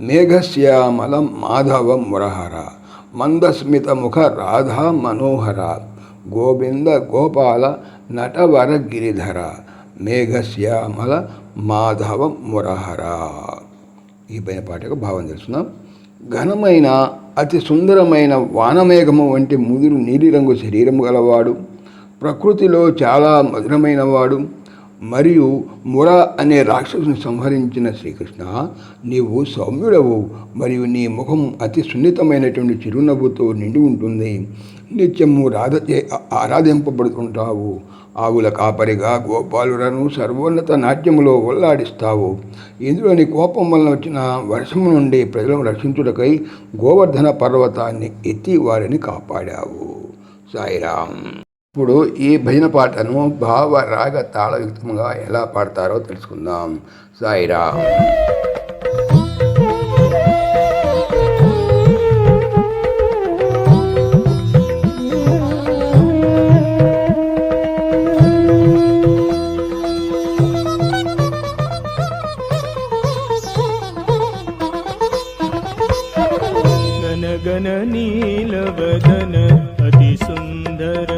మేఘశ్యామల మాధవ మురహర మందస్మిత ముఖ రాధా మనోహర గోవింద గోపాల నటవర గిరిధర మేఘశ్యామల మాధవ మురహర ఈ పైన పాటకు భావం తెలుసుకుందాం. ఘనమైన అతి సుందరమైన వానమేఘము వంటి ముదురు నీలిరంగు శరీరము గలవాడు ప్రకృతిలో చాలా మధురమైనవాడు మరియు ముర అనే రాక్షసుని సంహరించిన శ్రీకృష్ణ నీవు సౌమ్యుడవు మరియు నీ ముఖం అతి సున్నితమైనటువంటి చిరునవ్వుతో నిండి ఉంటుంది. నిత్యము రాధచే ఆరాధింపబడుతుంటావు. ఆవుల కాపరిగా గోపాలులను సర్వోన్నత నాట్యములో ఒల్లాడిస్తావు ఇందులోని కోపం వలన వచ్చిన వర్షము నుండి ప్రజలను రక్షించుటకై గోవర్ధన పర్వతాన్ని ఎత్తి వారిని కాపాడావు. సాయిరామ్. ఇప్పుడు ఈ భజన పాటను భావ రాగ తాళయుక్తంగా ఎలా పాడతారో తెలుసుకుందాం. సాయిరామ్ గన నీలవదన అతి సుందర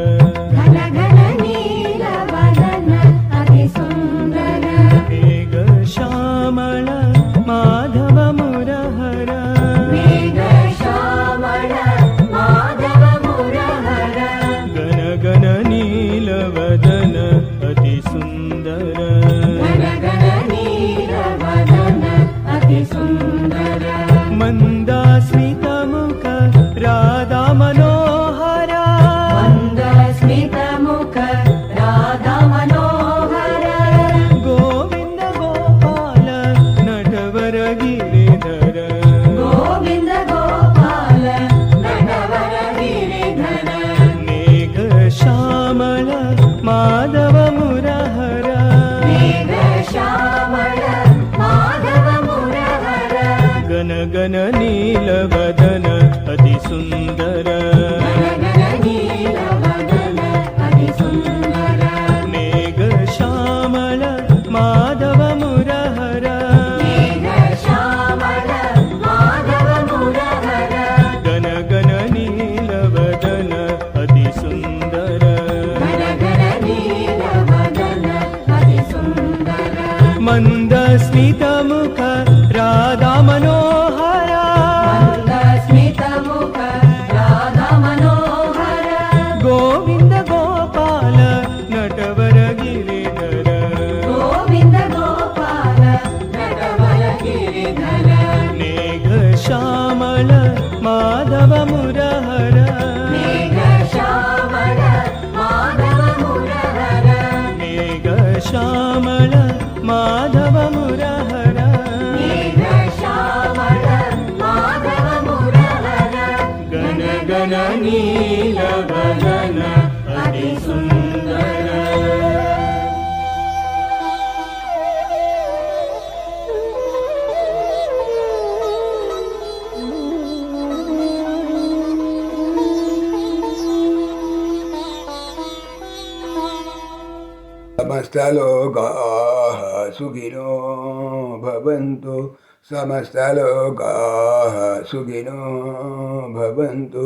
శ్యామళ మాధవ మురహర. మేఘ శ్యామళ మాధవ మురహర. గన नीलवदन अतिसुन्दर समस्तलोकाः सुखिनो भवन्तु समस्तलोकाः सुखिनो भवन्तु